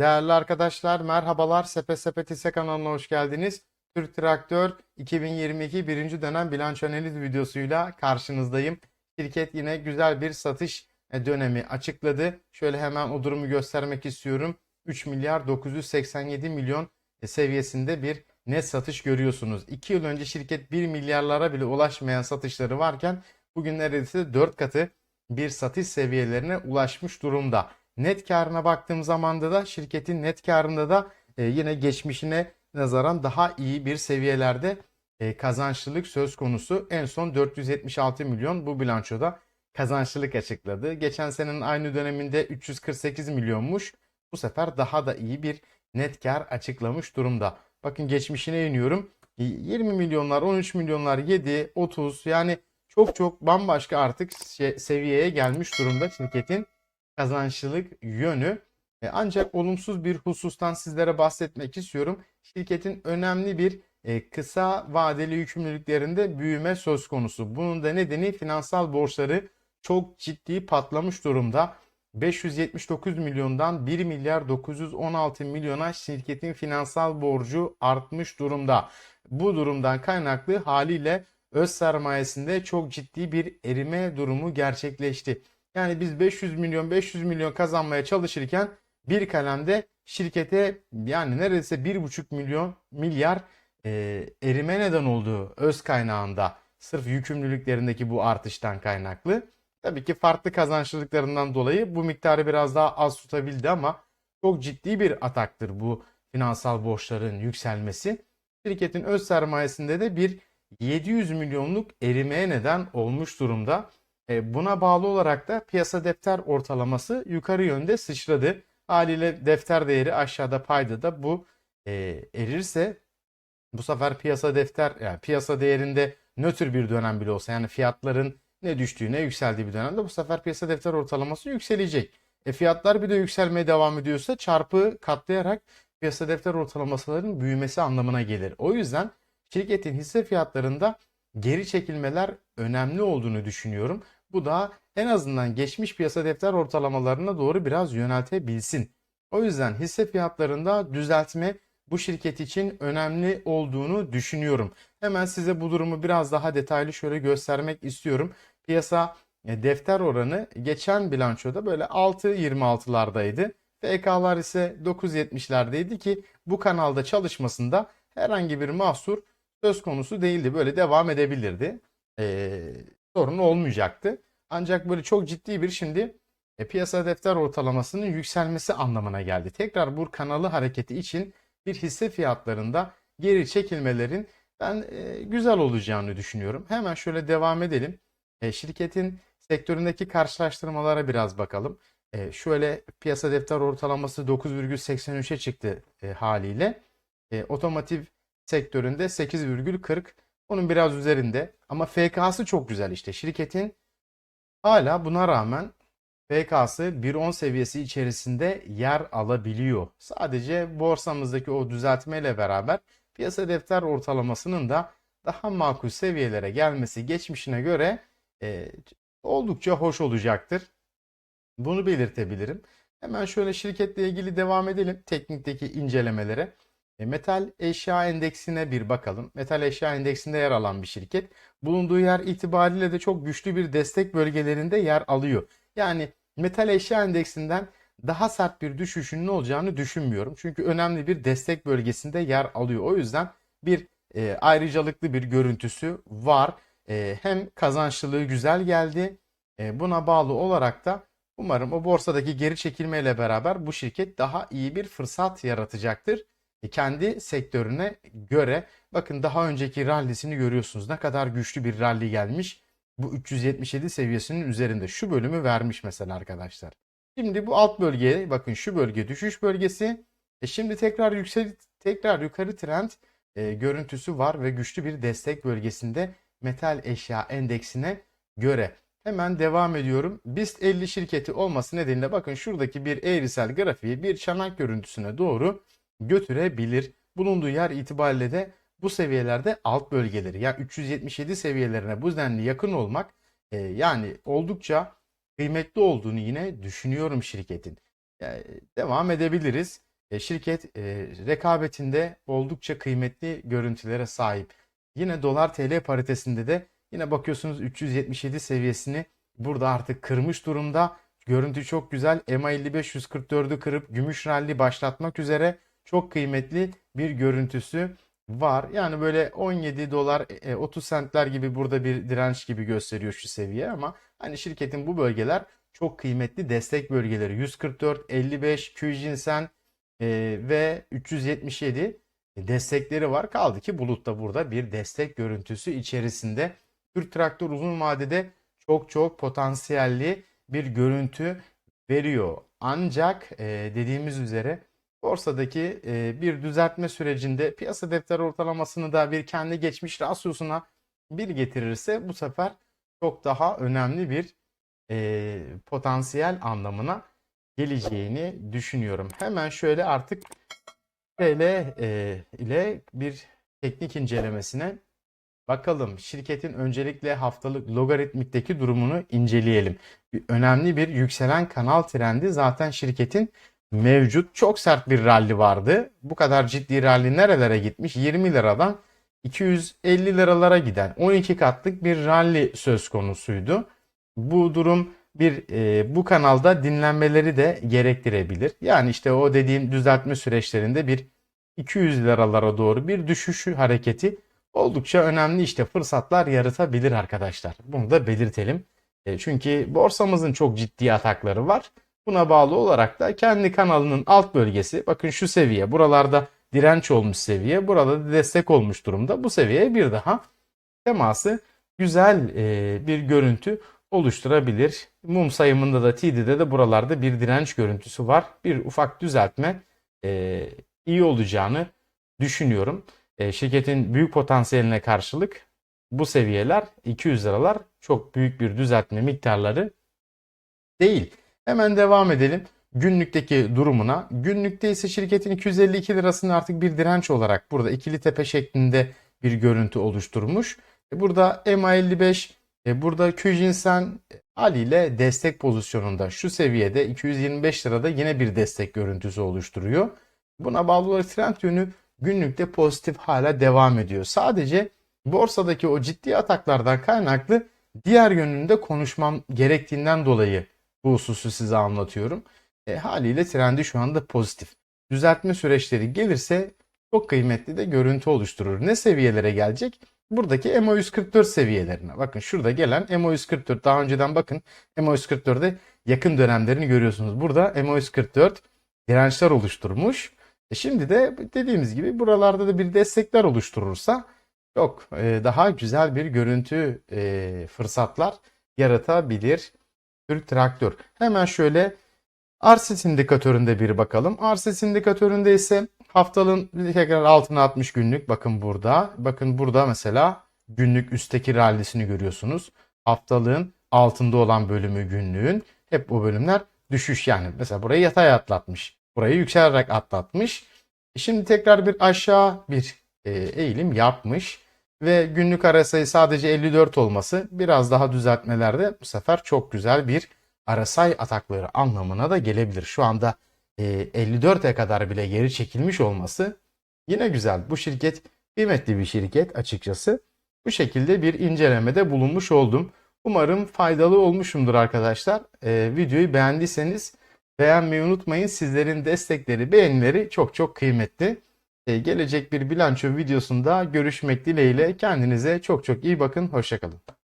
Değerli arkadaşlar merhabalar. Sepe Sepet Hisse kanalına hoş geldiniz. Türk Traktör 2022 birinci dönem bilanço analiz videosuyla karşınızdayım. Şirket yine güzel bir satış e, dönemi açıkladı. Şöyle hemen o durumu göstermek istiyorum. 3 milyar 987 milyon e, seviyesinde bir net satış görüyorsunuz. 2 yıl önce şirket 1 milyarlara bile ulaşmayan satışları varken bugün neredeyse 4 katı bir satış seviyelerine ulaşmış durumda. Net karına baktığım zaman da şirketin net karında da e, yine geçmişine nazaran daha iyi bir seviyelerde e, kazançlılık söz konusu. En son 476 milyon bu bilançoda kazançlılık açıkladı. Geçen senenin aynı döneminde 348 milyonmuş. Bu sefer daha da iyi bir net kar açıklamış durumda. Bakın geçmişine iniyorum. 20 milyonlar, 13 milyonlar, 7, 30 yani çok çok bambaşka artık seviyeye gelmiş durumda şirketin kazançlılık yönü. E, Ancak olumsuz bir husustan sizlere bahsetmek istiyorum. Şirketin önemli bir e, kısa vadeli yükümlülüklerinde büyüme söz konusu. Bunun da nedeni finansal borçları çok ciddi patlamış durumda. 579 milyondan 1 milyar 916 milyona şirketin finansal borcu artmış durumda. Bu durumdan kaynaklı haliyle öz sermayesinde çok ciddi bir erime durumu gerçekleşti. Yani biz 500 milyon 500 milyon kazanmaya çalışırken bir kalemde şirkete yani neredeyse 1,5 milyon milyar e, erime neden oldu öz kaynağında. Sırf yükümlülüklerindeki bu artıştan kaynaklı. Tabii ki farklı kazançlılıklarından dolayı bu miktarı biraz daha az tutabildi ama çok ciddi bir ataktır bu finansal borçların yükselmesi. Şirketin öz sermayesinde de bir 700 milyonluk erimeye neden olmuş durumda. E, Buna bağlı olarak da piyasa defter ortalaması yukarı yönde sıçradı. Haliyle defter değeri aşağıda payda da bu e, erirse bu sefer piyasa defter yani piyasa değerinde nötr bir dönem bile olsa yani fiyatların ne düştüğü ne yükseldiği bir dönemde bu sefer piyasa defter ortalaması yükselecek. E fiyatlar bir de yükselmeye devam ediyorsa çarpı katlayarak piyasa defter ortalamalarının büyümesi anlamına gelir. O yüzden şirketin hisse fiyatlarında geri çekilmeler önemli olduğunu düşünüyorum. Bu da en azından geçmiş piyasa defter ortalamalarına doğru biraz yöneltebilsin. O yüzden hisse fiyatlarında düzeltme bu şirket için önemli olduğunu düşünüyorum. Hemen size bu durumu biraz daha detaylı şöyle göstermek istiyorum. Piyasa e, defter oranı geçen bilançoda böyle 6.26'lardaydı. FK'lar ise 9.70'lerdeydi ki bu kanalda çalışmasında herhangi bir mahsur söz konusu değildi. Böyle devam edebilirdi. Ee, sorun olmayacaktı. Ancak böyle çok ciddi bir şimdi e, piyasa defter ortalamasının yükselmesi anlamına geldi. Tekrar bu kanalı hareketi için bir hisse fiyatlarında geri çekilmelerin ben e, güzel olacağını düşünüyorum. Hemen şöyle devam edelim. E, şirketin sektöründeki karşılaştırmalara biraz bakalım. E, şöyle piyasa defter ortalaması 9,83'e çıktı e, haliyle. E, otomotiv sektöründe 8,40 onun biraz üzerinde ama FK'sı çok güzel işte. Şirketin hala buna rağmen FK'sı 1.10 seviyesi içerisinde yer alabiliyor. Sadece borsamızdaki o düzeltmeyle beraber piyasa defter ortalamasının da daha makul seviyelere gelmesi geçmişine göre e, oldukça hoş olacaktır. Bunu belirtebilirim. Hemen şöyle şirketle ilgili devam edelim teknikteki incelemelere. E, Metal eşya endeksine bir bakalım. Metal eşya endeksinde yer alan bir şirket. Bulunduğu yer itibariyle de çok güçlü bir destek bölgelerinde yer alıyor. Yani metal eşya endeksinden daha sert bir düşüşünün olacağını düşünmüyorum. Çünkü önemli bir destek bölgesinde yer alıyor. O yüzden bir e, ayrıcalıklı bir görüntüsü var. E, hem kazançlılığı güzel geldi. E, buna bağlı olarak da umarım o borsadaki geri çekilmeyle beraber bu şirket daha iyi bir fırsat yaratacaktır. E, kendi sektörüne göre bakın daha önceki rallisini görüyorsunuz. Ne kadar güçlü bir rally gelmiş. Bu 377 seviyesinin üzerinde şu bölümü vermiş mesela arkadaşlar. Şimdi bu alt bölgeye bakın şu bölge düşüş bölgesi. E şimdi tekrar yüksel tekrar yukarı trend e, görüntüsü var ve güçlü bir destek bölgesinde metal eşya endeksine göre. Hemen devam ediyorum. BIST 50 şirketi olması nedeniyle bakın şuradaki bir eğrisel grafiği bir çanak görüntüsüne doğru götürebilir. Bulunduğu yer itibariyle de bu seviyelerde alt bölgeleri yani 377 seviyelerine bu denli yakın olmak e, yani oldukça kıymetli olduğunu yine düşünüyorum şirketin. Yani devam edebiliriz. E, şirket e, rekabetinde oldukça kıymetli görüntülere sahip. Yine dolar TL paritesinde de yine bakıyorsunuz 377 seviyesini burada artık kırmış durumda. Görüntü çok güzel. EMA 55 144'ü kırıp gümüş ralli başlatmak üzere çok kıymetli bir görüntüsü var. Yani böyle 17 dolar e, 30 centler gibi burada bir direnç gibi gösteriyor şu seviye ama hani şirketin bu bölgeler çok kıymetli destek bölgeleri 144, 55, Kijinsen e, ve 377 destekleri var. Kaldı ki Bulut da burada bir destek görüntüsü içerisinde. Türk Traktör uzun vadede çok çok potansiyelli bir görüntü veriyor. Ancak e, dediğimiz üzere borsadaki e, bir düzeltme sürecinde piyasa defter ortalamasını da bir kendi geçmiş rasyosuna bir getirirse bu sefer çok daha önemli bir e, potansiyel anlamına geleceğini düşünüyorum. Hemen şöyle artık TL e, ile bir teknik incelemesine bakalım. Şirketin öncelikle haftalık logaritmikteki durumunu inceleyelim. Bir- Önemli bir yükselen kanal trendi zaten şirketin mevcut. Çok sert bir ralli vardı. Bu kadar ciddi ralli nerelere gitmiş? 20 liradan 250 liralara giden 12 katlık bir ralli söz konusuydu. Bu durum bir e, bu kanalda dinlenmeleri de gerektirebilir. Yani işte o dediğim düzeltme süreçlerinde bir 200 liralara doğru bir düşüş hareketi oldukça önemli işte fırsatlar yaratabilir arkadaşlar. Bunu da belirtelim. E, çünkü borsamızın çok ciddi atakları var. Buna bağlı olarak da kendi kanalının alt bölgesi bakın şu seviye buralarda direnç olmuş seviye burada da destek olmuş durumda. Bu seviyeye bir daha teması güzel e, bir görüntü oluşturabilir. Mum sayımında da TD'de de buralarda bir direnç görüntüsü var. Bir ufak düzeltme e, iyi olacağını düşünüyorum. E, şirketin büyük potansiyeline karşılık bu seviyeler 200 liralar çok büyük bir düzeltme miktarları değil. Hemen devam edelim günlükteki durumuna. Günlükte ise şirketin 252 lirasını artık bir direnç olarak burada ikili tepe şeklinde bir görüntü oluşturmuş. E, Burada MA55 e, burada Kyujinsen haliyle destek pozisyonunda şu seviyede 225 lirada yine bir destek görüntüsü oluşturuyor. Buna bağlı olarak trend yönü günlükte pozitif hala devam ediyor. Sadece borsadaki o ciddi ataklardan kaynaklı diğer yönünde konuşmam gerektiğinden dolayı bu hususu size anlatıyorum. E, haliyle trendi şu anda pozitif. Düzeltme süreçleri gelirse çok kıymetli de görüntü oluşturur. Ne seviyelere gelecek? Buradaki MO144 seviyelerine. Bakın şurada gelen MO144 daha önceden bakın MO144'de yakın dönemlerini görüyorsunuz. Burada MO144 dirençler oluşturmuş. E şimdi de dediğimiz gibi buralarda da bir destekler oluşturursa çok e, daha güzel bir görüntü e, fırsatlar yaratabilir Türk Traktör. Hemen şöyle Arsis indikatöründe bir bakalım. Arsis indikatöründe ise haftalığın tekrar altına 60 günlük bakın burada. Bakın burada mesela günlük üstteki rallisini görüyorsunuz. Haftalığın altında olan bölümü günlüğün hep bu bölümler düşüş yani. Mesela burayı yatay atlatmış. Burayı yükselerek atlatmış. E Şimdi tekrar bir aşağı bir e, eğilim yapmış ve günlük RSI sadece 54 olması biraz daha düzeltmelerde bu sefer çok güzel bir RSI atakları anlamına da gelebilir. Şu anda e, 54'e kadar bile geri çekilmiş olması yine güzel. Bu şirket kıymetli bir şirket açıkçası. Bu şekilde bir incelemede bulunmuş oldum. Umarım faydalı olmuşumdur arkadaşlar. E, videoyu beğendiyseniz beğenmeyi unutmayın. Sizlerin destekleri, beğenileri çok çok kıymetli. E, gelecek bir bilanço videosunda görüşmek dileğiyle kendinize çok çok iyi bakın. Hoşçakalın.